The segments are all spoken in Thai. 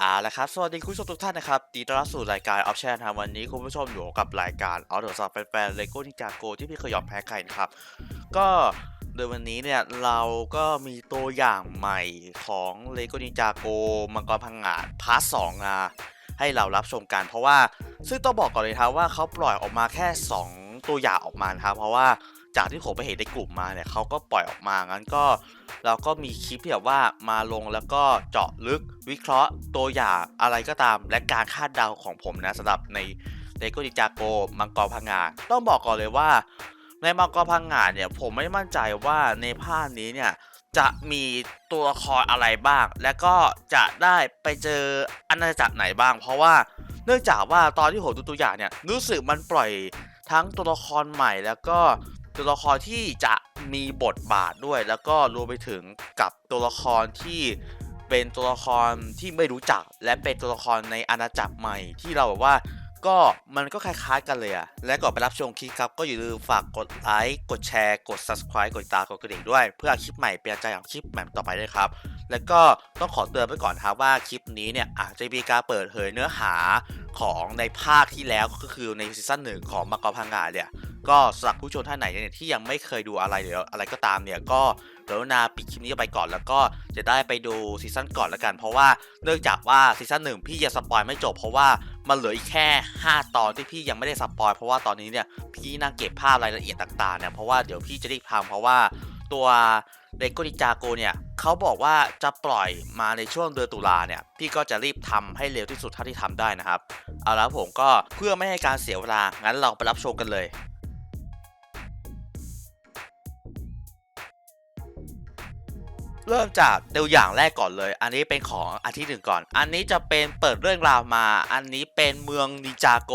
อ่าล้วครับ สวัสดีคุณผู้ชมทุกท่านนะครับตีต้อนรับสู่รายการออฟแชนครับวันนี้คุณผู้ชมอยู่กับรายการเอาเดอร์ซับแฟนเลโก้นิจาโกที่พี่เคยยอมแพ้ใครนะครับ ก็โดยวันนี้เนี่ยเราก็มีตัวอย่างใหม่ของเลโก้นิจาโกมังกรพังงาดพาร์ทสองอะให้เรารับชมกัน เพราะว่าซึ่งต้องบอกก่อนเลยครับว่าเขาปล่อยออกมาแค่ 2 ตัวอย่างออกมานะครับเพราะว่า จากที่ผมไปเห็นในกลุ่มมาเนี่ยเขาก็ปล่อยออกมางั้นก็เราก็มีคลิปที่แบบว่ามาลงแล้วก็เจาะลึกวิเคราะห์ตัวอย่างอะไรก็ตาม และการคาดเดาของผมนะสำหรับในเลโกดิจาโกมังกรพังงาต้องบอกก่อนเลยว่า ในมังกรพังงาเนี่ยผมไม่มั่นใจว่าในภาคนี้เนี่ยจะมีตัวละครอะไรบ้าง และก็จะได้ไปเจออาณาจักรไหนบ้าง เพราะว่าเนื่องจากว่าตอนที่ผมดูตัวอย่างเนี่ยรู้สึกมันปล่อยทั้งตัวละครใหม่แล้วก็ ตัวละครที่จะมีบทบาทด้วย แล้วก็รวมไปถึงกับตัวละครที่เป็นตัวละครที่ไม่รู้จัก และเป็นตัวละครในอาณาจักรใหม่ที่เราแบบว่าก็มันก็คล้ายๆกันเลยอะและก่อนไปรับชมคลิปครับ ก็อย่าลืมฝากกดไลค์ กดแชร์ กด subscribe กดตามกดกระดิ่งด้วย เพื่อคลิปใหม่เป็นใจของคลิปใหม่ต่อไปด้วยครับ แล้วก็ต้องขอเตือนไปก่อนครับว่าคลิปนี้เนี่ยอาจจะมีการเปิดเผยเนื้อหาของในภาคที่แล้วก็คือในซีซั่นหนึ่งของมังกรพังงาเนี่ย ก็สำหรับผู้ชมท่านไหนเนี่ยที่ยังไม่เคยดูอะไรหรืออะไรก็ตามเนี่ยก็กรุณาปิดคลิปนี้ไปก่อนแล้วก็จะได้ไปดูซีซั่นก่อนแล้วกัน เพราะว่าเนื่องจากว่าซีซั่นหนึ่งพี่ยังสปอยไม่จบเพราะว่ามันเหลืออีกแค่ 5 ตอนที่พี่ยังไม่ได้สปอยเพราะว่าตอนนี้เนี่ยพี่นั่งเก็บภาพรายละเอียดต่างๆเนี่ยเพราะว่าเดี๋ยวพี่จะรีบทำเพราะว่าตัวเลโกนิจาโกเนี่ยเขาบอกว่าจะปล่อยมาในช่วงเดือนตุลาเนี่ยพี่ก็จะรีบทำให้เร็วที่สุดเท่าที่ทำได้นะครับ เอาแล้วผมก็เพื่อไม่ให้การเสียเวลางั้นเราไปรับชมกันเลย เริ่มจากตัวอย่างแรกก่อนเลย อันนี้เป็นของอาทิตย์หนึ่งก่อน อันนี้จะเป็นเปิดเรื่องราวมา อันนี้เป็นเมืองนิจาโก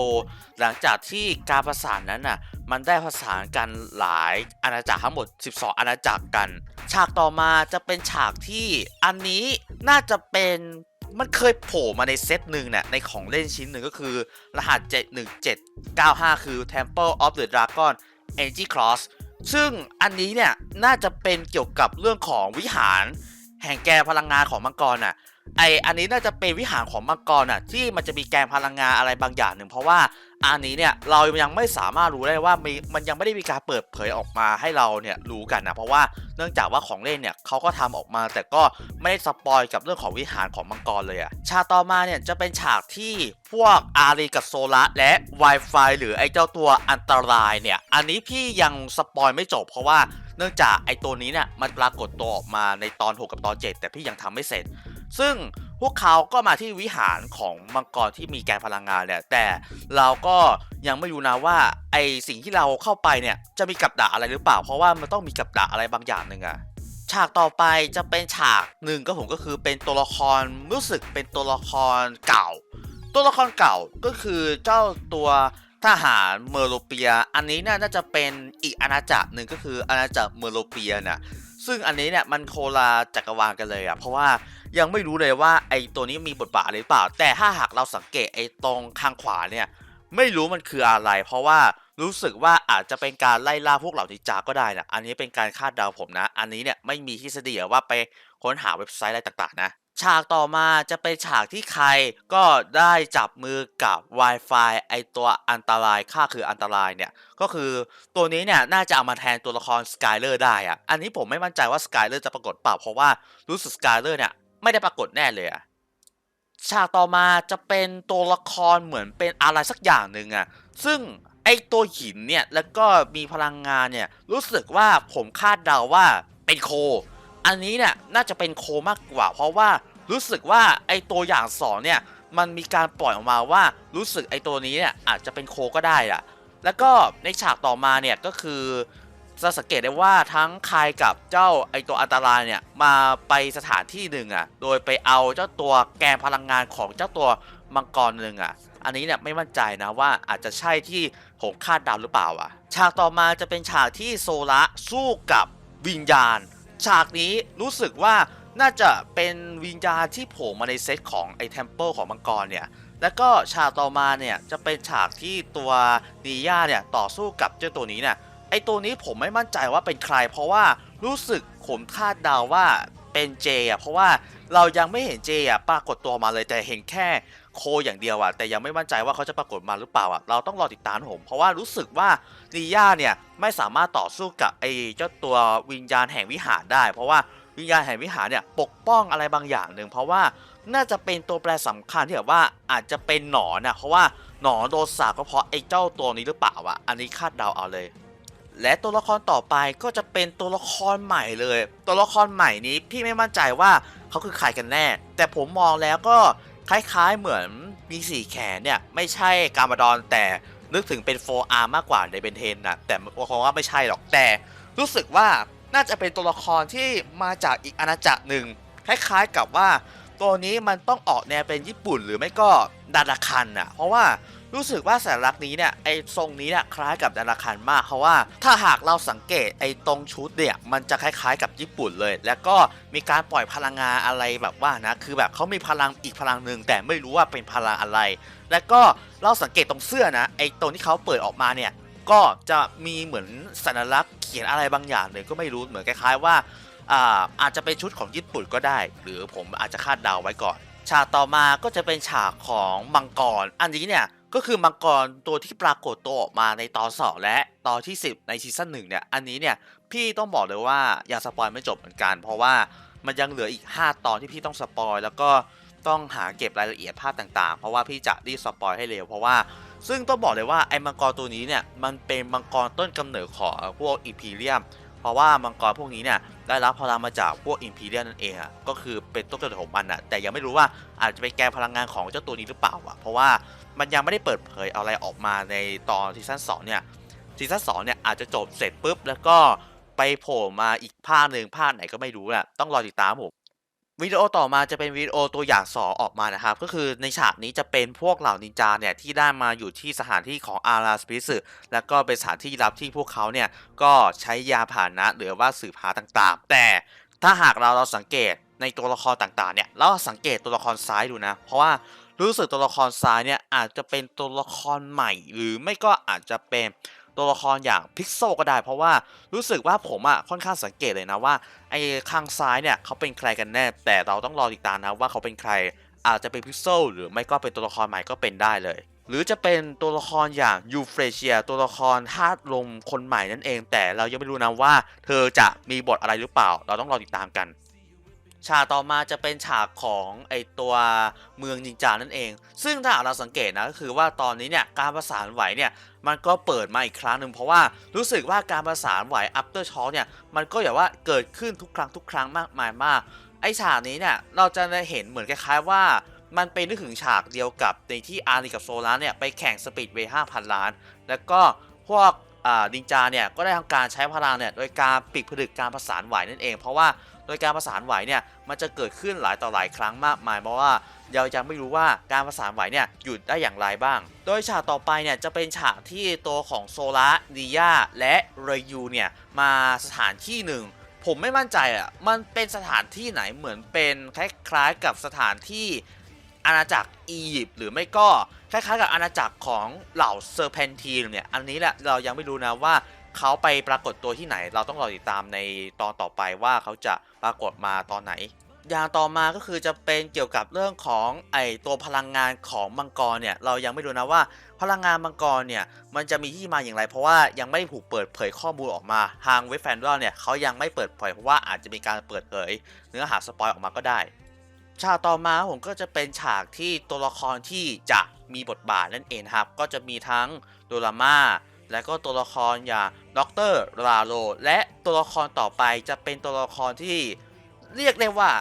หลังจากที่การประสานนั้นน่ะ มันได้ประสานกันหลายอาณาจักรทั้งหมด 12 อาณาจักรกัน ฉากต่อมาจะเป็นฉากที่อันนี้น่าจะเป็นมันเคยโผล่มาในเซตหนึ่งเนี่ยในของเล่นชิ้นหนึ่งก็คือรหัส 71795 คือ Temple of the Dragon Energy Cross ซึ่งอันนี้เนี่ยน่าจะเป็นเกี่ยวกับเรื่องของวิหาร แห่งแกนพลังงานของมังกรน่ะไออันนี้น่าจะเป็นวิหารของมังกรน่ะที่มันจะมีแกนพลังงานอะไรบางอย่างหนึ่งเพราะว่า อันนี้เนี่ยเรายังไม่สามารถรู้ได้ว่ามีมันยังไม่ได้มีการเปิดเผยออกมาให้เราเนี่ยรู้กันนะเพราะว่าเนื่องจากว่าของเล่นเนี่ยเขาก็ทำออกมา แต่ก็ไม่ได้สปอยกับเรื่องของวิหารของมังกรเลยอะฉากต่อมาเนี่ยจะเป็นฉากที่พวกอารีกับโซละและ Wi-Fi หรือไอ้เจ้าตัวอันตรายเนี่ยอันนี้พี่ยังสปอยไม่จบเพราะว่าเนื่องจากไอ้ตัวนี้เนี่ยมันปรากฏตัวออกมาในตอน 6 กับตอน 7 แต่พี่ยังทำไม่เสร็จ ซึ่ง พวกเขาก็มาที่วิหารของมังกรที่มีแกนพลังงานเนี่ยแต่เราก็ยังไม่รู้นะว่าไอสิ่งที่เราเข้าไปเนี่ยจะมีกับดักอะไรหรือเปล่า เพราะว่ามันต้องมีกับดักอะไรบางอย่างหนึ่งอะฉากต่อไปจะเป็นฉากหนึ่งก็ผมก็คือเป็นตัวละครรู้สึกเป็นตัวละครเก่า ตัวละครเก่าก็คือเจ้าตัวทหารเมอร์โลเปีย อันนี้น่าจะเป็นอีกอาณาจักรหนึ่งก็คืออาณาจักรเมอร์โลเปียน่ะซึ่งอันนี้เนี่ยมันโคลาจักรวาลกันเลยอะเพราะว่า ยังไม่รู้เลยว่าไอ้ตัวนี้มีบทบาทอะไรหรือเปล่า แต่ถ้าหากเราสังเกตไอ้ตรงข้างขวาเนี่ย ไม่รู้มันคืออะไร เพราะว่ารู้สึกว่าอาจจะเป็นการไล่ล่าพวกเหล่านินจาก็ได้นะ อันนี้เป็นการคาดเดาผมนะ อันนี้เนี่ยไม่มีทฤษฎีว่าไปค้นหาเว็บไซต์อะไรต่างๆนะ ฉากต่อมาจะเป็นฉากที่ใครก็ได้จับมือกับ Wi-Fi ไอตัวอันตรายค่าคืออันตรายเนี่ย ก็คือตัวนี้เนี่ยน่าจะเอามาแทนตัวละครสกายเลอร์ได้อะอันนี้ผมไม่มั่นใจว่าสกายเลอร์จะปรากฏเปล่าเพราะว่ารู้สึกสกายเลอร์เนี่ย ไม่ได้ปรากฏแน่เลยอะฉากต่อมาจะเป็นตัวละครเหมือนเป็นอะไรสักอย่างหนึ่งอะซึ่งไอตัวหินเนี่ยแล้วก็มีพลังงานเนี่ยรู้สึกว่าผมคาดเดาว่าเป็นโค อันนี้เนี่ยน่าจะเป็นโคมากกว่า เพราะว่ารู้สึกว่าไอตัวอย่างสองเนี่ยมันมีการปล่อยออกมาว่ารู้สึกไอตัวนี้เนี่ยอาจจะเป็นโคก็ได้อะแล้วก็ในฉากต่อมาเนี่ยก็คือ จะสังเกตได้ว่าทั้งคายกับเจ้าไอตัวอันตรายเนี่ยมาไปสถานที่หนึ่งอะ โดยไปเอาเจ้าตัวแกนพลังงานของเจ้าตัวมังกรหนึ่งอะ อันนี้เนี่ยไม่มั่นใจนะว่าอาจจะใช่ที่ผมคาดเดาหรือเปล่าอะ ฉากต่อมาจะเป็นฉากที่โซละสู้กับวิญญาณ ฉากนี้รู้สึกว่าน่าจะเป็นวิญญาณที่โผล่มาในเซตของไอเทมเพิลของมังกรเนี่ยแล้วก็ฉากต่อมาเนี่ยจะเป็นฉากที่ตัวนีย่าเนี่ยต่อสู้กับเจ้าตัวนี้เนี่ย ไอตัวนี้ผมไม่มั่นใจว่าเป็นใคร เพราะว่ารู้สึกผมคาดเดาว่าเป็นเจอะเพราะว่าเรายังไม่เห็นเจอะปรากฏตัวมาเลยแต่เห็นแค่โคอย่างเดียวอะแต่ยังไม่มั่นใจว่าเขาจะปรากฏมาหรือเปล่าอะเราต้องรอติดตามผม เพราะว่ารู้สึกว่าลีย่าเนี่ยไม่สามารถต่อสู้กับไอ้เจ้าตัววิญญาณแห่งวิหารได้ เพราะว่าวิญญาณแห่งวิหารเนี่ยปกป้องอะไรบางอย่างหนึ่งเพราะว่าน่าจะเป็นตัวแปรสำคัญที่แบบว่าอาจจะเป็นหนอนนะเพราะว่าหนอนโดนสาบก็เพราะไอ้เจ้าตัวนี้หรือเปล่าอะอันนี้คาดเดาเอาเลย และตัวละครต่อไปก็จะเป็นตัวละครใหม่เลย ตัวละครใหม่นี้พี่ไม่มั่นใจว่าเขาคือใครกันแน่ แต่ผมมองแล้วก็คล้ายๆเหมือนมีสี่แขนเนี่ยไม่ใช่กามาดอนแต่นึกถึงเป็นโฟอาร์มากกว่าในเบนเทนนะแต่คงว่าไม่ใช่หรอกแต่รู้สึกว่าน่าจะเป็นตัวละครที่มาจากอีกอาณาจักรหนึ่งคล้ายๆกับว่าตัวนี้มันต้องออกแนวเป็นญี่ปุ่นหรือไม่ก็ดาราคันอะเพราะว่า รู้สึกว่าสัญลักษณ์นี้เนี่ยไอ้ทรงนี้เนี่ยคล้ายกับดาราคันมากเพราะว่า ถ้าหากเราสังเกตไอ้ตรงชุดเนี่ยมันจะคล้ายๆกับญี่ปุ่นเลย แล้วก็มีการปล่อยพลังงานอะไรแบบว่านะคือแบบเขามีพลังอีกพลังหนึ่งแต่ไม่รู้ว่าเป็นพลังอะไร แล้วก็เราสังเกตตรงเสื้อนะไอ้ตรงที่เขาเปิดออกมาเนี่ยก็จะมีเหมือนสัญลักษณ์เขียนอะไรบางอย่างเลยก็ไม่รู้เหมือนคล้ายๆว่าอ่าอาจจะเป็นชุดของญี่ปุ่นก็ได้ หรือผมอาจจะคาดเดาไว้ก่อน ฉากต่อมาก็จะเป็นฉากของมังกร อันนี้เนี่ย ก็คือมังกรตัวที่ปรากฏตัวออกมาในตอนสองและตอนที่ 10 ในซีซั่นหนึ่งเนี่ย อันนี้เนี่ย พี่ต้องบอกเลยว่าอยังสปอยไม่จบเหมือนกัน เพราะว่ามันยังเหลืออีก 5 ตอนที่พี่ต้องสปอยแล้วก็ต้องหาเก็บรายละเอียดภาพต่างๆ เพราะว่าพี่จะรีบสปอยให้เร็วเพราะว่า ซึ่งต้องบอกเลยว่าไอ้มังกรตัวนี้เนี่ยมันเป็นมังกรต้นกำเนิดของพวกอีพีเรียมเพราะว่ามังกรพวกนี้เนี่ยได้รับพลังมาจากพวกอิมพีเรียนั่นเองอะก็คือเป็นต้นกำเนิดของมันอะแต่ยังไม่รู้ว่าอาจจะเป็นแกนพลังงานของเจ้าตัวนี้หรือเปล่าอะเพราะว่า มันยังไม่ได้เปิดเผยอะไรออกมาในตอนซีซั่น2เนี่ยซีซั่น2เนี่ยอาจจะจบเสร็จปุ๊บแล้วก็ไปโผล่มาอีกภาคหนึ่งภาคไหนก็ไม่รู้แหละต้องรอติดตามผมวิดีโอต่อมาจะเป็นวิดีโอตัวอย่างสอออกมานะครับ ก็คือในฉากนี้จะเป็นพวกเหล่านินจาเนี่ย ที่ได้มาอยู่ที่สถานที่ของอาราสปิสึแล้วก็เป็นสถานที่ลับที่พวกเขาเนี่ย ก็ใช้ยาผ่านนะหรือว่าสืบหาต่างๆ แต่ถ้าหากเราเราสังเกตในตัวละครต่างๆเนี่ย เราสังเกตตัวละครซ้ายดูนะ เพราะว่า รู้สึกตัวละครซ้ายเนี่ยอาจจะเป็นตัวละครใหม่ หรือไม่ก็อาจจะเป็นตัวละครอย่างพิกโซก็ได้ เพราะว่ารู้สึกว่าผมอะค่อนข้างสังเกตเลยนะว่าไอ้ข้างซ้ายเนี่ยเขาเป็นใครกันแน่ แต่เราต้องรอติดตามนะว่าเขาเป็นใครอาจจะเป็นพิกเซหรือไม่ก็เป็นตัวละครใหม่ก็เป็นได้เลย หรือจะเป็นตัวละครอย่างยูเฟรเชีย ตัวละครธาตุลมคนใหม่นั่นเอง แต่เรายังไม่รู้นะว่า เธอจะมีบทอะไรหรือเปล่า เราต้องรอติดตามกัน ฉากต่อมาจะเป็นฉากของไอตัวเมืองนินจานั่นเอง ซึ่งถ้าเราสังเกตนะก็คือว่าตอนนี้เนี่ยการประสานไหวเนี่ยมันก็เปิดมาอีกครั้งหนึ่งเพราะว่ารู้สึกว่าการประสานไหว after shock เนี่ยมันก็อย่างว่าเกิดขึ้นทุกครั้งทุกครั้งมากมายมากไอฉากนี้เนี่ยเราจะได้เห็นเหมือนคล้ายๆว่ามันเป็นนึกถึงฉากเดียวกับในที่อารีกับโซลาร์เนี่ยไปแข่งสปีดเวย์5,000ล้าน แล้วก็พวกอ่านินจาเนี่ยก็ได้ทำการใช้พลังเนี่ยโดยการปิดผลึกการประสานไหวนั่นเอง เพราะว่า โดยการประสานไหวเนี่ยมันจะเกิดขึ้นหลายต่อหลายครั้งมากมายเพราะว่าเรายังไม่รู้ว่าการประสานไหวเนี่ยหยุดได้อย่างไรบ้าง โดยฉากต่อไปเนี่ยจะเป็นฉากที่ตัวของโซลาร์ดิยาและเรยูเนี่ยมาสถานที่หนึ่งผมไม่มั่นใจอะ มันเป็นสถานที่ไหนเหมือนเป็นคล้ายๆกับสถานที่อาณาจักรอียิปต์หรือไม่ก็คล้ายๆกับอาณาจักรของเหล่าเซอร์เพนทีนเนี่ย อันนี้แหละเรายังไม่รู้นะว่า เขาไปปรากฏตัวที่ไหน เราต้องรอติดตามในตอนต่อไปว่าเขาจะปรากฏมาตอนไหน อย่างต่อมาก็คือจะเป็นเกี่ยวกับเรื่องของไอตัวพลังงานของมังกรเนี่ยเรายังไม่รู้นะว่า พลังงานมังกรเนี่ยมันจะมีที่มาอย่างไร เพราะว่ายังไม่ถูกเปิดเผยข้อมูลออกมาทางเว็บแฟนดอลเนี่ยเขายังไม่เปิดเผยเพราะว่าอาจจะมีการเปิดเผย เนื้อหาสปอยออกมาก็ได้ฉากต่อมาผมก็จะเป็นฉากที่ตัวละครที่จะมีบทบาทนั่นเองครับ ก็จะมีทั้งโดราม่า และก็ตัวละครอย่างด็อกเตอร์ลาโลและตัวละครต่อไปจะเป็นตัวละครที่เรียกได้ว่า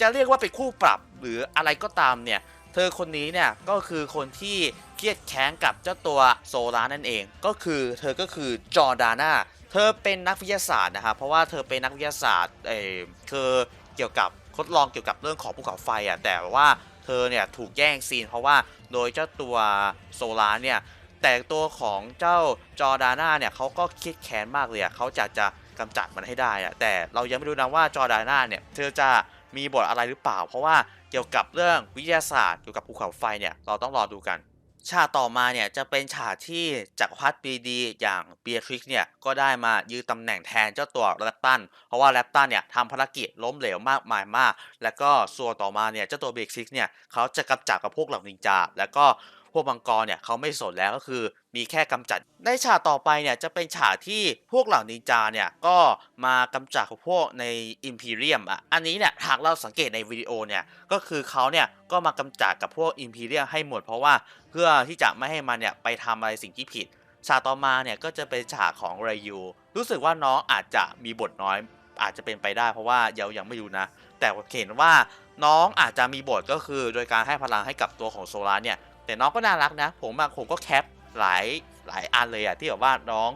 จะเรียกว่าเป็นคู่ปรับหรืออะไรก็ตามเนี่ย เธอคนนี้เนี่ยก็คือคนที่เครียดแค้นกับเจ้าตัวโซลานั่นเอง ก็คือเธอก็คือจอร์ดาน่าเธอเป็นนักวิทยาศาสตร์นะครับเพราะว่าเธอเป็นนักวิทยาศาสตร์เออคือเกี่ยวกับทดลองเกี่ยวกับเรื่องของภูเขาไฟอะแต่ว่าเธอเนี่ยถูกแย่งซีนเพราะว่าโดยเจ้าตัวโซลาเนี่ย แต่ตัวของเจ้าจอร์ดาน่าเนี่ยเขาก็ครียดแค้นมากเลยอะเขาจะจะกำจัดมันให้ได้อะแต่เรายังไม่รู้นะว่าจอร์ดาน่าเนี่ยเธอจะมีบทอะไรหรือเปล่า เพราะว่าเกี่ยวกับเรื่องวิทยาศาสตร์เกี่ยวกับภูเขาไฟเนี่ยเราต้องรอดูกันฉากต่อมาเนี่ยจะเป็นฉากที่จักรพรรดิปรีดีอย่างเบียทริกเนี่ยก็ได้มายืนตำแหน่งแทนเจ้าตัวแรปตันเพราะว่าแรปตันเนี่ยทำภารกิจล้มเหลวมากมายมาก แล้วก็ส่วนต่อมาเนี่ยเจ้าตัวเบียทริกเนี่ยเขาจะกำจัดกับพวกเหล่านินจาแล้วก็ พวกมังกรเนี่ยเขาไม่สนแล้วก็คือมีแค่กำจัด ในฉากต่อไปเนี่ยจะเป็นฉากที่พวกเหล่านินจาเนี่ยก็มากำจัดกับพวกในอิมพีเรียมอะ อันนี้เนี่ยหากเราสังเกตในวิดีโอเนี่ยก็คือเขาเนี่ยก็มากำจัดกับพวกอิมพีเรียมให้หมด เพราะว่าเพื่อที่จะไม่ให้มันเนี่ยไปทำอะไรสิ่งที่ผิด ฉากต่อมาเนี่ยก็จะเป็นฉากของไรยูรู้สึกว่าน้องอาจจะมีบทน้อยอาจจะเป็นไปได้เพราะว่าเยังยังไม่รู้นะ แต่เห็นว่าน้องอาจจะมีบทก็คือโดยการให้พลังให้กับตัวของโซลาร์เนี่ย แต่น้องก็น่ารักนะ ผมอะผมก็แคปหลายหลายอันเลยอะที่แบบว่าน้อง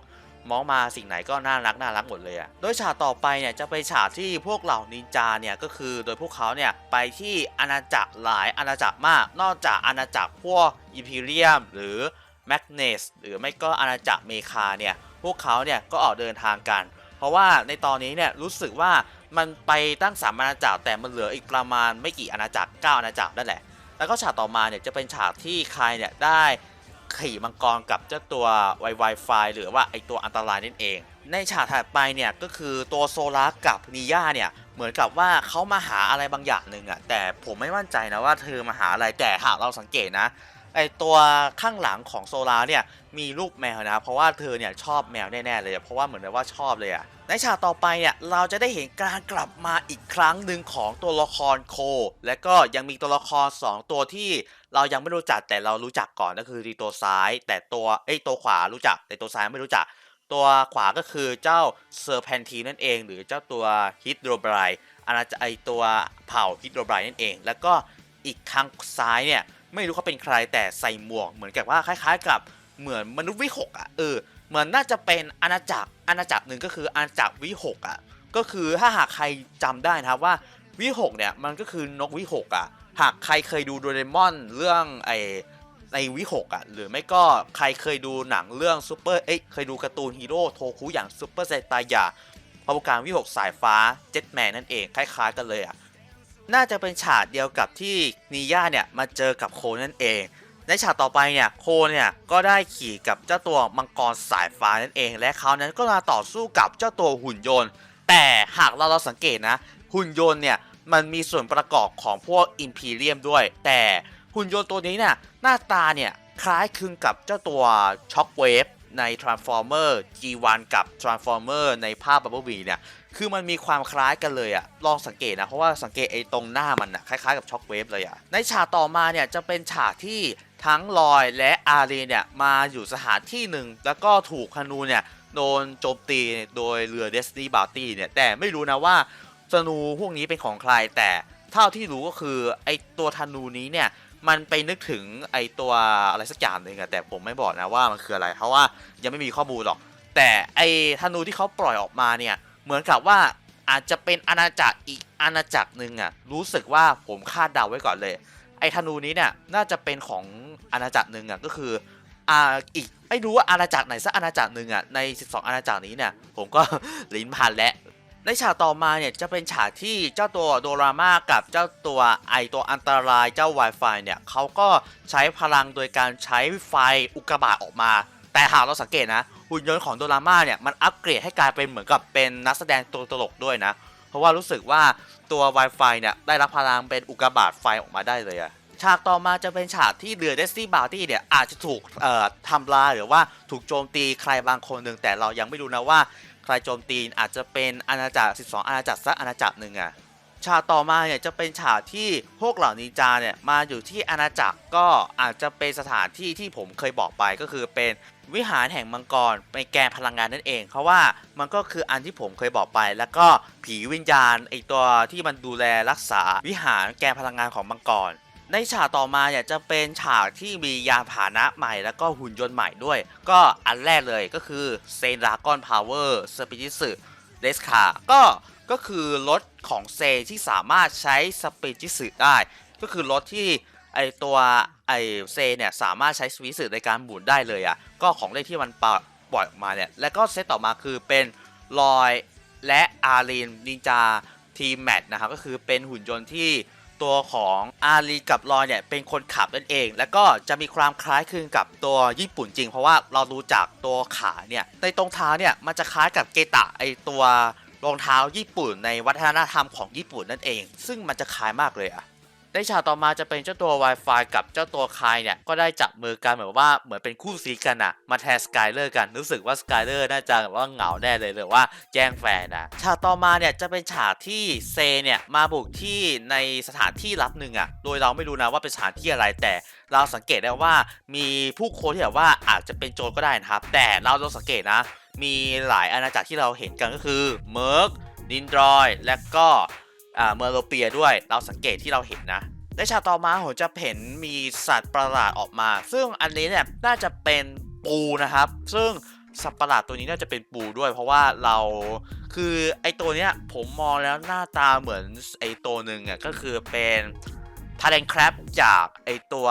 มองมาสิ่งไหนก็น่ารักน่ารักหมดเลยอะโดยฉากต่อไปเนี่ยจะเป็นฉากที่พวกเหล่านินจาเนี่ยก็คือโดยพวกเขาเนี่ยไปที่อาณาจักรหลายอาณาจักรมาก นอกจากอาณาจักรพวกอิมพีเรียมหรือแมกเนสหรือไม่ก็อาณาจักรเมคาเนี่ยพวกเขาเนี่ยก็ออกเดินทางกัน เพราะว่าในตอนนี้เนี่ยรู้สึกว่ามันไปตั้งสามอาณาจักรแต่มันเหลืออีกประมาณไม่กี่อาณาจักรเก้าอาณาจักรนั่นแหละ แล้วก็ฉากต่อมาเนี่ยจะเป็นฉากที่ใครเนี่ยได้ขี่มังกรกับเจ้าตัวไวไวไฟหรือว่าไอตัวอันตรายนั่นเอง ในฉากถัดไปเนี่ยก็คือตัวโซลาร์กับนิย่าเนี่ยเหมือนกับว่าเขามาหาอะไรบางอย่างหนึ่งอะแต่ผมไม่มั่นใจนะว่าเธอมาหาอะไรแต่หากเราสังเกตนะไอตัวข้างหลังของโซลาร์เนี่ยมีรูปแมวนะเพราะว่าเธอเนี่ยชอบแมวแน่ๆเลยเพราะว่าเหมือนกับว่าชอบเลยอะ ในฉากต่อไปเนี่ยเราจะได้เห็นการกลับมาอีกครั้งหนึ่งของตัวละครโค และก็ยังมีตัวละคร 2 ตัวที่เรายังไม่รู้จักแต่เรารู้จักก่อนก็คือตัวซ้าย แต่ตัวเอ้ยตัวขวารู้จัก แต่ตัวซ้ายไม่รู้จัก ตัวขวาก็คือเจ้าเซอร์แพนทีนั่นเอง หรือเจ้าตัวฮิตโดรไบรอาณาจักรไอตัวเผ่าฮิตโดรไบรนั่นเอง แล้วก็อีกข้างซ้ายเนี่ยไม่รู้เขาเป็นใครแต่ใส่หมวกเหมือนกับว่าคล้าย ๆ กับเหมือนมนุษย์วิหกอะเออ เหมือนน่าจะเป็นอาณาจักรอาณาจักรหนึ่งก็คืออาณาจักรวิหกอะก็คือถ้าหากใครจำได้นะครับว่าวิหกเนี่ยมันก็คือนกวิหกอะหากใครเคยดูโดเรมอนเรื่องไอในวิหกอะหรือไม่ก็ใครเคยดูหนังเรื่องซูเปอร์เอ้ยเคยดูการ์ตูนฮีโร่โทคุอย่างซูเปอร์ไซตายาพบุการวิหกสายฟ้าเจ็ตแมนนั่นเองคล้ายๆกันเลยอะน่าจะเป็นฉากเดียวกับที่นีย่าเนี่ยมาเจอกับโคนั่นเอง ในฉากต่อไปเนี่ยโคเนี่ยก็ได้ขี่กับเจ้าตัวมังกรสายฟ้านั่นเอง และเขานั้นก็มาต่อสู้กับเจ้าตัวหุ่นยนต์ แต่หากเราเราสังเกตนะ หุ่นยนต์เนี่ยมันมีส่วนประกอบของพวกอิมพีเรียมด้วย แต่หุ่นยนต์ตัวนี้เนี่ยหน้าตาเนี่ยคล้ายคลึงกับเจ้าตัวช็อคเวฟใน Transformer G1 กับ Transformer ในภาพ Bumblebee เนี่ย คือมันมีความคล้ายกันเลยอะลองสังเกตนะ เพราะว่าสังเกตไอ้ตรงหน้ามันอะคล้ายๆกับช็อคเวฟเลยอะในฉากต่อมาเนี่ยจะเป็นฉากที่ ทั้งลอยและอารีเนี่ยมาอยู่สถานที่หนึ่ง แล้วก็ถูกคานูเนี่ยโดนโจมตีโดยเรือ Destiny Bounty เนี่ยแต่ไม่รู้นะว่าธนูพวกนี้เป็นของใครแต่เท่าที่รู้ก็คือไอตัวธนูนี้เนี่ยมันไปนึกถึงไอตัวอะไรสักอย่างหนึ่งอะแต่ผมไม่บอกนะว่ามันคืออะไรเพราะว่ายังไม่มีข้อมูลหรอก แต่ไอธนูที่เขาปล่อยออกมาเนี่ยเหมือนกับว่าอาจจะเป็นอาณาจักรอีกอาณาจักรหนึ่งอะรู้สึกว่าผมคาดเดาไว้ก่อนเลย ไอธนูนี้เนี่ยน่าจะเป็นของ อาณาจักรหนึ่งอะก็คืออ่าอีกไม่รู้ว่าอาณาจักรไหนสักอาณาจักรหนึ่งอะใน 12 อาณาจักรนี้เนี่ยผมก็ลิ้นพันและในฉากต่อมาเนี่ยจะเป็นฉากที่เจ้าตัวโดราม่ากับเจ้าตัวไอตัวอันตรายเจ้า Wi-Fi เนี่ยเขาก็ใช้พลังโดยการใช้ไฟอุกกาบาตออกมา แต่หากเราสังเกตนะ หุ่นยนต์ของโดราม่าเนี่ยมันอัปเกรดให้กลายเป็นเหมือนกับเป็นนักแสดงตัวตลกด้วยนะ เพราะว่ารู้สึกว่าตัว Wi-Fi เนี่ยได้รับพลังเป็นอุกกาบาตไฟออกมาได้เลยอะ ฉากต่อมาจะเป็นฉากที่เรือ Destiny Bounty เนี่ยอาจจะถูกทำลายหรือว่าถูกโจมตีใครบางคนหนึ่งแต่เรายังไม่รู้นะว่าใครโจมตีอาจจะเป็นอาณาจักร 12 อาณาจักรสักอาณาจักรหนึ่งอะฉากต่อมาเนี่ยจะเป็นฉากที่พวกเหล่านินจาเนี่ยมาอยู่ที่อาณาจักรก็อาจจะเป็นสถานที่ที่ผมเคยบอกไปก็คือเป็นวิหารแห่งมังกรในแกนพลังงานนั่นเอง เพราะว่ามันก็คืออันที่ผมเคยบอกไป แล้วก็ผีวิญญาณไอตัวที่มันดูแลรักษาวิหารแกนพลังงานของมังกร ในฉากต่อมาเนี่ยจะเป็นฉากที่มียานพาหนะใหม่แล้วก็หุ่นยนต์ใหม่ด้วย ก็อันแรกเลยก็คือเซนดากอนพาวเวอร์สปิริสึเดสคาก็ก็คือรถของเซที่สามารถใช้สปิริสึได้ ก็คือรถที่ไอตัวไอเซเนี่ยสามารถใช้สปิริสึในการหมุนได้เลยอะ่ะก็ของเล่นที่มันปล่อยออกมาเนี่ยแล้วก็เซตต่อมาคือเป็นลอยและอารีนนินจาทีแมทนะครับก็คือเป็นหุ่นยนต์ที่ ตัวของอารีกับลอยเนี่ยเป็นคนขับนั่นเอง แล้วก็จะมีความคล้ายคลึงกับตัวญี่ปุ่นจริง เพราะว่าเราดูจากตัวขาเนี่ยในตรงเท้าเนี่ยมันจะคล้ายกับเกตะไอตัวรองเท้าญี่ปุ่นในวัฒนธรรมของญี่ปุ่นนั่นเอง ซึ่งมันจะคล้ายมากเลยอะ ในฉากต่อมาจะเป็นเจ้าตัว Wi-Fi กับเจ้าตัวคายเนี่ยก็ได้จับมือกันเหมือนว่าเหมือนเป็นคู่ซีกันอะมาแทนสกายเลอร์กันรู้สึกว่าสกายเลอร์น่าจะแบบว่าเหงาแน่เลยหรือว่าแจ้งแฟนนะฉากต่อมาเนี่ยจะเป็นฉากที่เซเนี่ยมาบุกที่ในสถานที่ลับหนึ่งอะโดยเราไม่รู้นะว่าเป็นสถานที่อะไรแต่เราสังเกตได้ว่ามีผู้คนที่แบบว่าอาจจะเป็นโจรก็ได้นะครับ แต่เราลองสังเกตนะ มีหลายอาณาจักรที่เราเห็นกันก็คือเมิร์กดินดรอย และก็ เมอร์โลเปียด้วยเราสังเกตที่เราเห็นนะในฉากต่อมาผมจะเห็นมีสัตว์ประหลาดออกมา ซึ่งอันนี้เนี่ยน่าจะเป็นปูนะครับ ซึ่งสัตว์ประหลาดตัวนี้น่าจะเป็นปูด้วย เพราะว่าเราคือไอตัวเนี้ยผมมองแล้วหน้าตาเหมือนไอตัวหนึ่งอะก็คือเป็นทาร์เรนครบจากไอตัว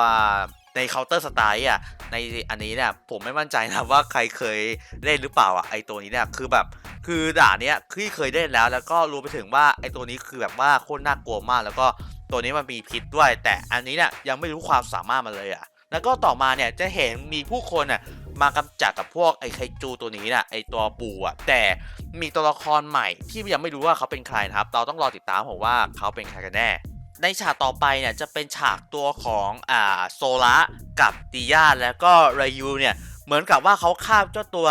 ในเคาน์เตอร์สไตล์อะในอันนี้เนี่ยผมไม่มั่นใจนะว่าใครเคยเล่นหรือเปล่าอะไอตัวนี้เนี่ยคือแบบ คือด่านเนี้ยที่เคยเล่นแล้ว แล้วก็รู้ไปถึงว่าไอตัวนี้คือแบบว่าโคตรน่ากลัวมาก แล้วก็ตัวนี้มันมีพิษด้วย แต่อันนี้เนี่ยยังไม่รู้ความสามารถมันเลยอะ่ะ แล้วก็ต่อมาเนี่ยจะเห็นมีผู้คนน่ะมากำจัดกับพวกไอ้ไคจูตัวนี้น่ะไอ้ตัวปูอะแต่มีตัวละครใหม่ที่ยังไม่รู้ว่าเขาเป็นใครนะครับ เราต้องรอติดตามผมว่าเขาเป็นใครกันแน่ในฉากต่อไปเนี่ยจะเป็นฉากตัวของอ่าโซละกับดิยาแล้วก็ไรยูเนี่ย เหมือนกับว่าเขาคาบเจ้าตัว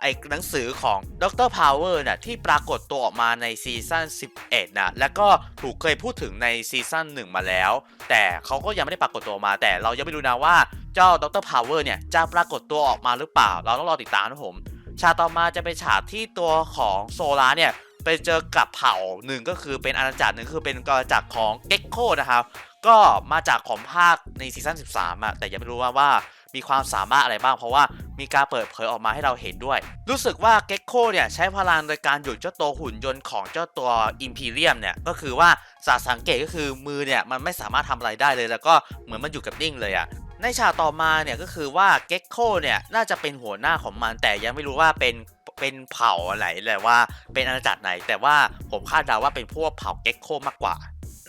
ไอ้หนังสือของดรพาวเวอร์น่ะที่ปรากฏตัวออกมาในซีซั่น11นะแล้วก็ถูกเคยพูดถึงในซีซั่น1 มาแล้ว แต่เขาก็ยังไม่ได้ปรากฏตัวมา แต่เรายังไม่รู้นะว่าเจ้าดรพาวเวอร์เนี่ยจะปรากฏตัวออกมาหรือเปล่า เราต้องรอติดตามนะผม ฉากต่อมาจะเป็นฉากที่ตัวของโซลาเนี่ยไปเจอกับเผ่าหนึ่งก็คือเป็นอาณาจักรหนึ่งคือเป็นอาณาจักรของเก็กโคนะครับก็มาจากของภาคในซีซั่น13อะแต่ยังไม่รู้ว่าว่า มีความสามารถอะไรบ้าง เพราะว่ามีการเปิดเผยออกมาให้เราเห็นด้วย รู้สึกว่าเก็กโคเนี่ยใช้พลังโดยการหยุดเจ้าตัวหุ่นยนต์ของเจ้าตัวอิมพีเรียมเนี่ยก็คือว่าสาสังเกตก็คือมือเนี่ยมันไม่สามารถทำอะไรได้เลย แล้วก็เหมือนมันอยู่กับนิ่งเลยอะในฉากต่อมาเนี่ยก็คือว่าเก็กโคเนี่ยน่าจะเป็นหัวหน้าของมันแต่ยังไม่รู้ว่าเป็นเป็นเผ่าอะไรแหละว่าเป็นอาณาจักรไหน แต่ว่าผมคาดเดาว่าเป็นพวกเผ่าเก็กโคมากกว่า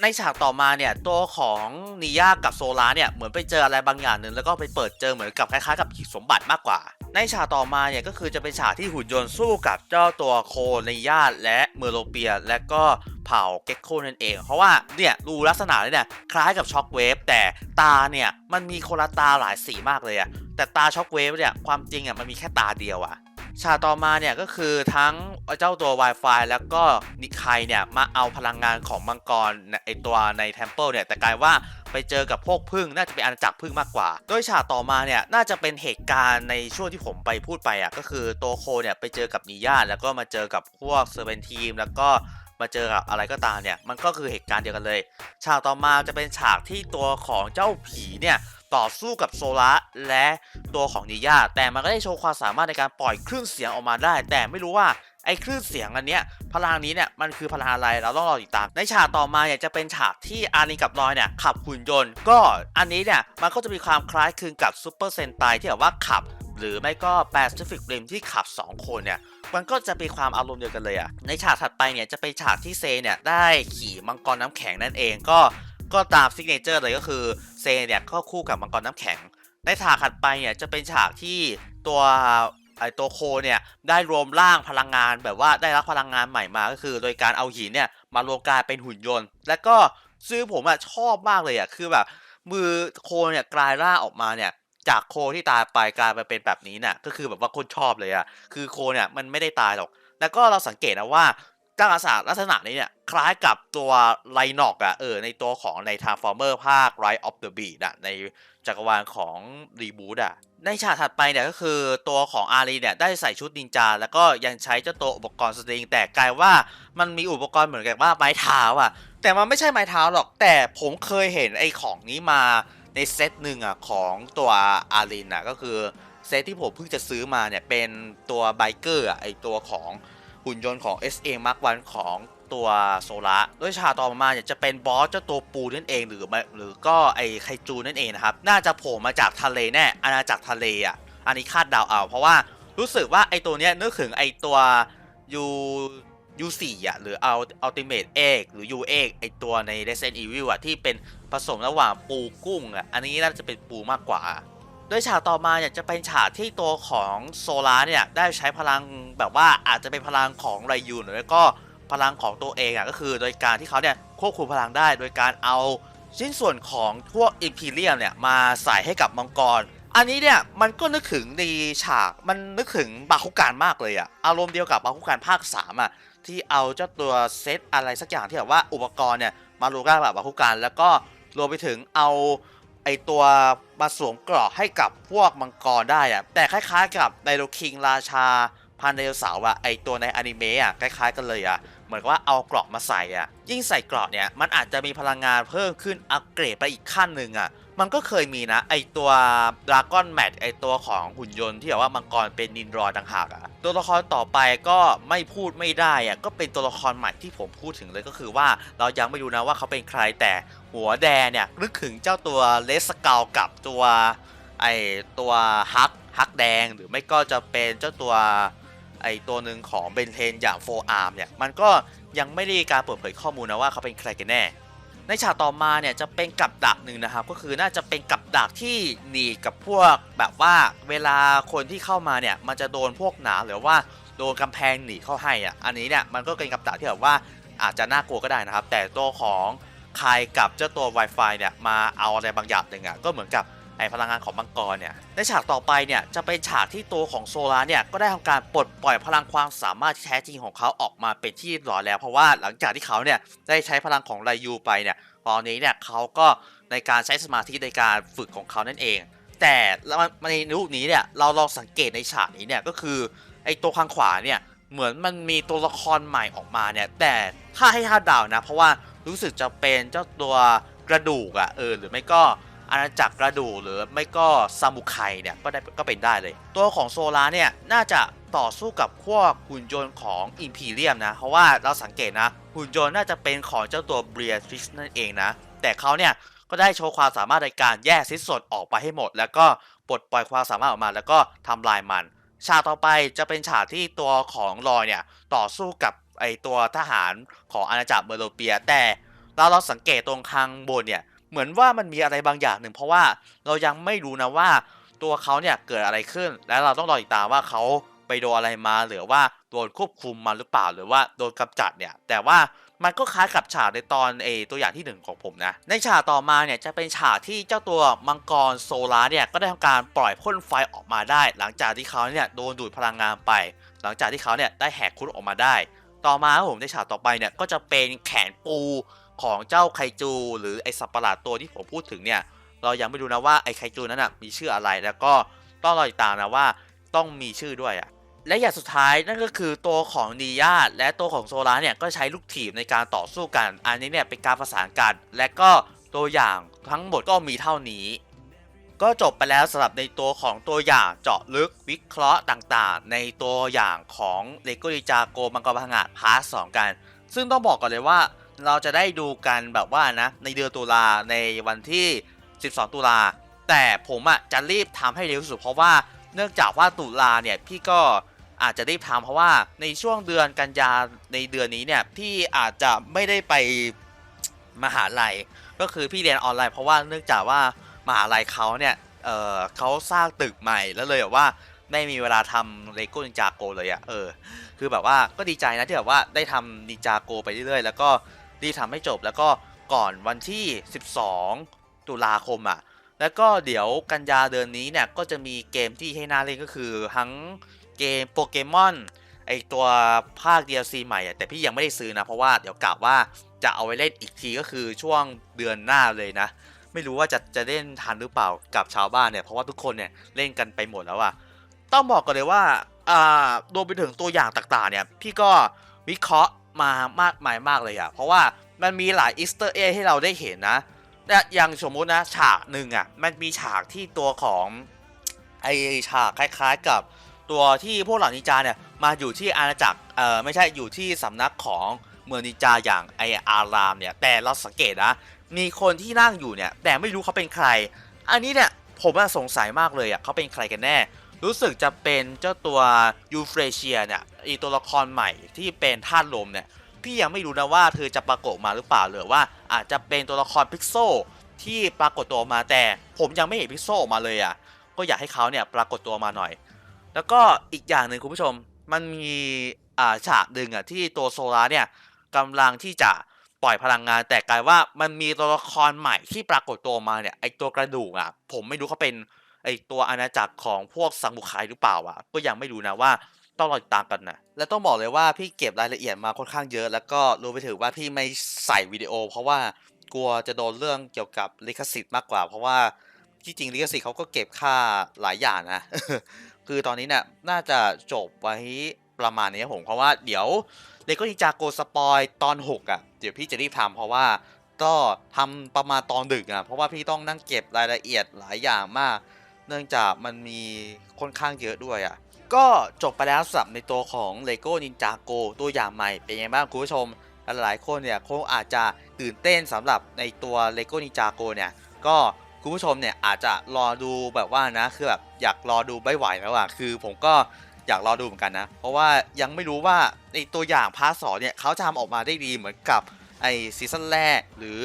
ในฉากต่อมาเนี่ยตัวของนิยากับโซลาเนี่ยเหมือนไปเจออะไรบางอย่างหนึ่งแล้วก็ไปเปิดเจอเหมือนกับคล้ายๆกับหีบสมบัติมากกว่า ในฉากต่อมาเนี่ยก็คือจะเป็นฉากที่หุ่นยนต์สู้กับเจ้าตัวโคนิยาและเมอร์โลเปีย และก็เผ่าเก็กโคนั่นเอง เพราะว่าเนี่ยดูลักษณะเลยเนี่ยคล้ายกับช็อคเวฟแต่ตาเนี่ยมันมีคนละตาหลายสีมากเลยอะแต่ตาช็อคเวฟเนี่ยความจริงอะมันมีแค่ตาเดียวอะ ฉากต่อมาเนี่ยก็คือทั้งเจ้าตัว Wi-Fi แล้วก็นิคายเนี่ยมาเอาพลังงานของมังกรไอตัวในเทมเพิลเนี่ยแต่กลายว่าไปเจอกับพวกพึ่งน่าจะเป็นอาณาจักรพึ่งมากกว่า โดยฉากต่อมาเนี่ยน่าจะเป็นเหตุการณ์ในช่วงที่ผมไปพูดไปอะก็คือตัวโคเนี่ยไปเจอกับนิย่าแล้วก็มาเจอกับพวกเซเวนทีมแล้วก็มาเจอกับอะไรก็ตามเนี่ยมันก็คือเหตุการณ์เดียวกันเลย ฉากต่อมาจะเป็นฉากที่ตัวของเจ้าผีเนี่ยต่อสู้กับโซละและตัวของนิยาแต่มันก็ได้โชว์ความสามารถในการปล่อยคลื่นเสียงออกมาได้ แต่ไม่รู้ว่าไอ้คลื่นเสียงอันเนี้ยพลังนี้เนี่ยมันคือพลังอะไรเราต้องรอติดตาม ในฉากต่อมาเนี่ยจะเป็นฉากที่อารีกับลอยเนี่ยขับหุ่นยนต์ ก็อันนี้เนี่ยมันก็จะมีความคล้ายคลึงกับซูเปอร์เซนไตที่แบบว่าขับ หรือไม่ก็แปซิฟิกริมที่ขับ 2 คนเนี่ยมันก็จะมีความอารมณ์เดียวกันเลยอะในฉากถัดไปเนี่ยจะเป็นฉากที่เซเนี่ยได้ขี่มังกรน้ำแข็งนั่นเองก็ ก็ตามซิกเนเจอร์เลยก็คือเซเนี่ยก็คู่กับมังกรน้ำแข็ง ในฉากถัดไปเนี่ยจะเป็นฉากที่ตัวไอตัวโคเนี่ยได้รวมร่างพลังงานแบบว่าได้รับพลังงานใหม่มาก็คือ โดยการเอาหินเนี่ยมารวมกลายเป็นหุ่นยนต์ และก็ซื้อผมอะชอบมากเลยอะคือแบบมือโคเนี่ยกลายร่างออกมาเนี่ยจากโคที่ตายไปกลายมาเป็นแบบนี้เนี่ยก็คือแบบว่าคนชอบเลยอะคือโคเนี่ยมันไม่ได้ตายหรอก แล้วก็เราสังเกตนะว่า จ้างอาสาลักษณะนี้เนี่ย คล้ายกับตัวไลนอกอะเออในตัวของใน Transformer ภาค Rise of the Beast อะในจักรวาลของรีบูตอะในฉากถัดไปเนี่ยก็คือตัวของอารีเนี่ยได้ใส่ชุดนินจา แล้วก็ยังใช้เจ้าตัวอุปกรณ์สตริง แต่กลายว่ามันมีอุปกรณ์เหมือนกับว่าไม้เท้าอะแต่มันไม่ใช่ไม้เท้าหรอกแต่ผมเคยเห็นไอ้ของนี้มาในเซตหนึ่งอะของตัวอารีนอะก็คือเซตที่ผมเพิ่งจะซื้อมาเนี่ยเป็นตัวไบเกอร์อะไอตัวของ หุ่นยนต์ของ SA Mark 1ของตัวโซละโดยฉากต่อมาเนี่ยจะเป็นบอสเจ้าตัวปูนั่นเองหรือหรือก็ไอไคจูนั่นเองนะครับ น่าจะโผล่มาจากทะเลแน่อาณาจักรทะเลอะอันนี้คาดเดาเอา เพราะว่ารู้สึกว่าไอตัวเนี้ยนึกถึงไอตัวยู U4 อะหรือ Ultimate Egg หรือ U Egg ไอตัวใน Resident Evil อะที่เป็นผสมระหว่างปูกุ้งอะอันนี้น่าจะเป็นปูมากกว่า โดยฉากต่อมาเนี่ยจะเป็นฉากที่ตัวของโซลาร์เนี่ยได้ใช้พลังแบบว่าอาจจะเป็นพลังของไรยูนหรือก็พลังของตัวเองอะก็คือโดยการที่เขาเนี่ยควบคุมพลังได้ โดยการเอาชิ้นส่วนของพวกอิมพีเรียมเนี่ยมาใส่ให้กับมังกร อันนี้เนี่ยมันก็นึกถึงในฉากมันนึกถึงบาคุการมากเลยอะอารมณ์เดียวกับบาคุการภาค3อะที่เอาเจ้าตัวเซตอะไรสักอย่างที่แบบว่าอุปกรณ์เนี่ยมารวมกันกับบาคุการแล้วก็รวมไปถึงเอา ไอตัวมาสวมเกราะให้กับพวกมังกรได้อะแต่คล้ายๆ กับไดโรคิงราชาพันไดโนเสาร์อะไอตัวในอนิเมะอะคล้ายๆ กันเลยอะเหมือนว่าเอาเกราะมาใส่อะยิ่งใส่เกราะเนี่ยมันอาจจะมีพลังงานเพิ่มขึ้นอัปเกรดไปอีกขั้นหนึ่งอะมันก็เคยมีนะไอตัวดราก้อนแมทไอตัวของหุ่นยนต์ที่แบบว่ามังกรเป็นนินรอต่างหากอะตัวละครต่อไปก็ไม่พูดไม่ได้อะก็เป็นตัวละครใหม่ที่ผมพูดถึงเลยก็คือว่าเรายังไม่รู้นะว่าเขาเป็นใครแต่ หัวแดงเนี่ยนึกถึงเจ้าตัวเลสเกลกับตัวไอตัวฮักฮักแดงหรือไม่ก็จะเป็นเจ้าตัวไอตัวหนึ่งของเบนเทนอย่างโฟอาร์มเนี่ยมันก็ยังไม่ได้การเปิดเผยข้อมูลนะว่าเขาเป็นใครกันแน่ ในฉากต่อมาเนี่ยจะเป็นกับดักหนึ่งนะครับ ก็คือน่าจะเป็นกับดักที่หนีกับพวกแบบว่าเวลาคนที่เข้ามาเนี่ยมันจะโดนพวกหนาหรือว่าโดนกำแพงหนีเข้าให้อะอันนี้เนี่ยมันก็เป็นกับดักที่แบบว่าอาจจะน่ากลัวก็ได้นะครับ แต่ตัวของ ใครกับเจ้าตัว Wi-Fi เนี่ยมาเอาอะไรบางอย่างหนึ่งอะก็เหมือนกับไอพลังงานของมังกรเนี่ยในฉากต่อไปเนี่ยจะเป็นฉากที่ตัวของโซลาร์เนี่ยก็ได้ทำการปลดปล่อยพลังความสามารถแท้จริงของเขาออกมาเป็นที่เรียบร้อแล้ว เพราะว่าหลังจากที่เขาเนี่ยได้ใช้พลังของไรยูไปเนี่ยตอนนี้เนี่ยเขาก็ในการใช้สมาธิในการฝึกของเขานั่นเอง แต่ในรูปนี้เนี่ยเราลองสังเกตในฉากนี้เนี่ยก็คือไอตัวข้างขวาเนี่ยเหมือนมันมีตัวละครใหม่ออกมาเนี่ยแต่ถ้าให้คาดเดานะเพราะว่า รู้สึกจะเป็นเจ้าตัวกระดูกอะเออหรือไม่ก็อาณาจักรกระดูกหรือไม่ก็ซามุไคเนี่ยก็ได้ก็เป็นได้เลย ตัวของโซลาเนี่ยน่าจะต่อสู้กับพวกหุ่นยนต์ของอิมพีเรียมนะ เพราะว่าเราสังเกตนะ หุ่นยนต์น่าจะเป็นของเจ้าตัวเบียทริสนั่นเองนะ แต่เขาเนี่ยก็ได้โชว์ความสามารถในการแยกชิ้นส่วนออกไปให้หมด แล้วก็ปลดปล่อยความสามารถออกมา แล้วก็ทำลายมัน ฉากต่อไปจะเป็นฉากที่ตัวของลอยเนี่ยต่อสู้กับ ไอตัวทหารของอาณาจักรเมโลเปีย แต่เราเราสังเกตตรงข้างบนเนี่ยเหมือนว่ามันมีอะไรบางอย่างหนึ่ง เพราะว่าเรายังไม่รู้นะว่าตัวเขาเนี่ยเกิดอะไรขึ้น และเราต้องรอติดตามว่าเขาไปโดนอะไรมาหรือว่าโดนควบคุมมาหรือเปล่าหรือว่าโดนกำจัดเนี่ย แต่ว่ามันก็คล้ายกับฉากในตอนเอตัวอย่างที่หนึ่งของผมนะ ในฉากต่อมาเนี่ยจะเป็นฉากที่เจ้าตัวมังกรโซลาร์เนี่ยก็ได้ทำการปล่อยพ่นไฟออกมาได้ หลังจากที่เขาเนี่ยโดนดูดพลังงานไป หลังจากที่เขาเนี่ยได้แหกคุกออกมาได้ ต่อมาผมในฉากต่อไปเนี่ยก็จะเป็นแขนปูของเจ้าไคจู หรือไอสัตว์ประหลาดตัวที่ผมพูดถึงเนี่ยเรายังไม่รู้นะว่าไอไคจูนั้นนะมีชื่ออะไรแล้วก็ต้องรอติดตามนะว่าต้องมีชื่อด้วยอะและอย่างสุดท้ายนั่นก็คือตัวของนียาและตัวของโซลาเนี่ยก็ใช้ลูกถีบในการต่อสู้กัน อันนี้เนี่ยเป็นการประสานกัน และก็ตัวอย่างทั้งหมดก็มีเท่านี้ ก็จบไปแล้วสำหรับในตัวของตัวอย่างเจาะลึกวิเคราะห์ต่างๆ ในตัวอย่างของเลโกดิจาโกมังกรพังาดพาร์ทสกัน ซึ่งต้องบอกก่อนเลยว่าเราจะได้ดูกันแบบว่านะ ในเดือนตุลาในวันที่ 12 ตุลา แต่ผมอะจะรีบทำให้เร็วสุดเพราะว่าเนื่องจากว่าตุลาเนี่ยพี่ก็อาจจะรีบทำเพราะว่าในช่วงเดือนกันยาในเดือนนี้เนี่ยพี่อาจจะไม่ได้ไปมหาลัย ก็คือพี่เรียนออนไลน์เพราะว่าเนื่องจากว่า มหาลัยเขาเนี่ยเออเขาสร้างตึกใหม่แล้วเลยแบบว่าไม่มีเวลาทำเลโก้นินจาโกเลยอะเออ คือแบบว่าก็ดีใจนะที่แบบว่าได้ทำนินจาโกไปเรื่อยๆ แล้วก็รีทำให้จบแล้วก็ก่อนวันที่ 12 ตุลาคมอะ แล้วก็เดี๋ยวกันยาเดือนนี้เนี่ยก็จะมีเกมที่ให้น่าเล่นก็คือทั้งเกมโปเกมอนไอตัวภาค DLC ใหม่อะแต่พี่ยังไม่ได้ซื้อนะ เพราะว่าเดี๋ยวกะว่าจะเอาไว้เล่นอีกทีก็คือช่วงเดือนหน้าเลยนะ ไม่รู้ว่าจะจะเล่นทันหรือเปล่ากับชาวบ้านเนี่ยเพราะว่าทุกคนเนี่ยเล่นกันไปหมดแล้วอะต้องบอกก่อนเลยว่าอ่ารวมไปถึงตัวอย่างต่างๆเนี่ยพี่ก็วิเคราะห์มามากมายมากเลยอะเพราะว่ามันมีหลายอีสเตอร์เอให้เราได้เห็นนะและอย่างสมมุตินะฉากหนึ่งอะมันมีฉากที่ตัวของไอฉากคล้ายๆกับตัวที่พวกเหล่านินจาเนี่ยมาอยู่ที่อาณาจักรเอ่อไม่ใช่อยู่ที่สำนักของเมืองนินจาอย่างไออารามเนี่ยแต่เราสังเกตนะ มีคนที่นั่งอยู่เนี่ย แต่ไม่รู้เขาเป็นใคร อันนี้เนี่ยผมสงสัยมากเลยอะเขาเป็นใครกันแน่ รู้สึกจะเป็นเจ้าตัวยูเฟรเชียเนี่ยอีตัวละครใหม่ที่เป็นธาตุลมเนี่ยพี่ยังไม่รู้นะว่าเธอจะปรากฏมาหรือเปล่าหรือว่าอาจจะเป็นตัวละครพิกโซที่ปรากฏตัวมาแต่ผมยังไม่เห็นพิกโซออกมาเลยอะก็อยากให้เขาเนี่ยปรากฏตัวมาหน่อย แล้วก็อีกอย่างหนึ่งคุณผู้ชมมันมีฉากหนึ่งอะที่ตัวโซลาเนี่ยกำลังที่จะ ปล่อยพลังงาน แต่กลายว่ามันมีตัวละครใหม่ที่ปรากฏตัวมาเนี่ยไอตัวกระดูกอะ ผมไม่รู้เขาเป็นไอตัวอาณาจักรของพวกสังบุคายหรือเปล่าอะ ก็ยังไม่รู้นะว่าต้องรอติดตามกันนะและต้องบอกเลยว่าพี่เก็บรายละเอียดมาค่อนข้างเยอะ แล้วก็รู้ไปถึงว่าพี่ไม่ใส่วิดีโอ เพราะว่ากลัวจะโดนเรื่องเกี่ยวกับลิขสิทธิ์มากกว่า เพราะว่าที่จริงลิขสิทธิ์เขาก็เก็บค่าหลายอย่างนะคือตอนนี้เนี่ยน่าจะจบไว้ ประมาณนี้ผมเพราะว่าเดี๋ยวเลโก้นินจาโกสปอยตอน 6 อะ เดี๋ยวพี่จะรีบทำเพราะว่าก็ทำประมาณตอนดึกอะ เพราะว่าพี่ต้องนั่งเก็บรายละเอียดหลายอย่างมาก เนื่องจากมันมีค่อนข้างเยอะด้วยอะ ก็จบไปแล้วสำหรับในตัวของ LEGO Ninjago ตัวอย่างใหม่เป็นไงบ้างคุณผู้ชม หลายคนเนี่ยคงอาจจะตื่นเต้นสำหรับในตัว LEGO Ninjago เนี่ย ก็คุณผู้ชมเนี่ยอาจจะรอดูแบบว่านะคือแบบอยากรอดูไม่ไหวแล้วอะคือผมก็ อยากรอดูเหมือนกันนะ เพราะว่ายังไม่รู้ว่าในตัวอย่างพาร์ทสองเนี่ยเขาจะทำออกมาได้ดีเหมือนกับไอซีซั่นแรกหรือ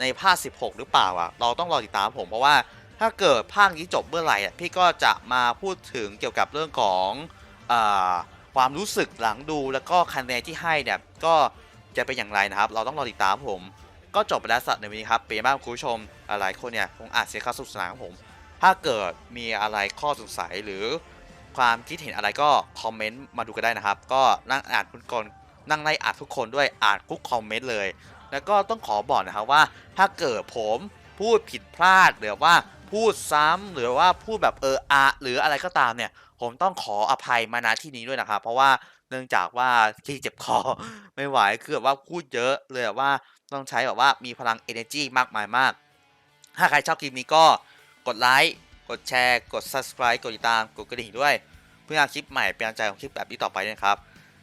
ในภาค 16 หรือเปล่าอะเราต้องรอติดตามผมเพราะว่าถ้าเกิดภาคนี้จบเมื่อไหร่อะพี่ก็จะมาพูดถึงเกี่ยวกับเรื่องของอความรู้สึกหลังดูแล้วก็คะแนนที่ให้เนี่ยก็จะเป็นอย่างไรนะครับ เราต้องรอติดตามผม ก็จบไปแล้วสำหรับในวันนี้ครับเป็นบ้างคุณผู้ชมหลายคนเนี่ยคงอาจเสียค่าสุขสนานของผม ถ้าเกิดมีอะไรข้อสงสัยหรือ ความคิดเห็นอะไรก็คอมเมนต์มาดูกันได้นะครับ ก็นั่งอ่านทุณกคนนั่งไล่อ่านทุกคนด้วยอ่านทุกคอมเมนต์เลย แล้วก็ต้องขอบอกนะครับว่า ถ้าเกิดผมพูดผิดพลาดหรือว่าพูดซ้ำหรือว่าพูดแบบเอออะหรืออะไรก็ตามเนี่ย ผมต้องขออภัยมาณที่นี้ด้วยนะครับเพราะว่าเนื่องจากว่าที่เจ็บคอไม่ไหวคือแบบว่าพูดเยอะเลยแบบว่าต้องใช้แบบว่ามีพลัง energy มากมายมาก ถ้าใครชอบคลิปนี้ก็กดไลค์ กดแชร์ กด subscribe กดติดตาม กดกระดิ่งด้วย เพื่อคลิปใหม่เป็นกำลังใจของคลิปแบบนี้ต่อไปนะครับ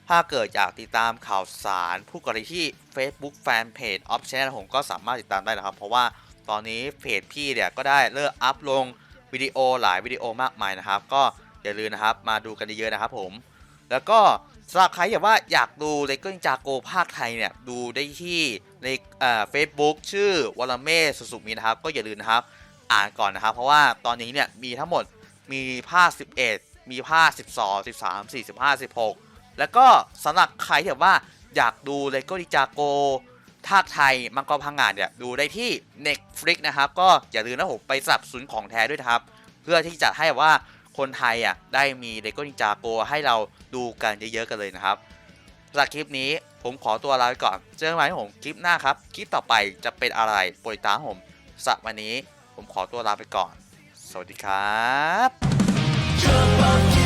ถ้าเกิดอยากติดตามข่าวสารผู้กรณีที่ Facebook Fanpage of Channel ผมก็สามารถติดตามได้นะครับ เพราะว่าตอนนี้เพจพี่เนี่ยก็ได้เลิกอัพลงวิดีโอหลายวิดีโอมากมายนะครับ ก็อย่าลืมนะครับมาดูกันเยอะๆนะครับผม แล้วก็สำหรับใครอยากว่าอยากดูเลโก้จากโกภาคไทยเนี่ยดูได้ที่ในเฟซบุ๊กชื่อวอลเม่สุสุมีนะครับ ก็อย่าลืมนะครับ อ่านก่อนนะครับ เพราะว่าตอนนี้เนี่ยมีทั้งหมดมีภาค 11 มีภาค 12 13 45 16 แล้วก็สำหรับใครที่แบบว่าอยากดูเลโก้นิจาโกภาคไทยมังกรพังงานเนี่ยดูได้ที่ Netflix นะครับ ก็อย่าลืมนะผมไปสนับสนุนของแท้ด้วยนะครับ เพื่อที่จะให้ว่าคนไทยอะได้มีเลโก้นิจาโกให้เราดูกันเยอะๆกันเลยนะครับสำหรับคลิปนี้ผมขอตัวลาไปก่อน เจอกันใหม่ผมคลิปหน้าครับ คลิปต่อไปจะเป็นอะไรโปรดตามผมสับวันนี้ ผมขอตัวลาไปก่อน สวัสดีครับ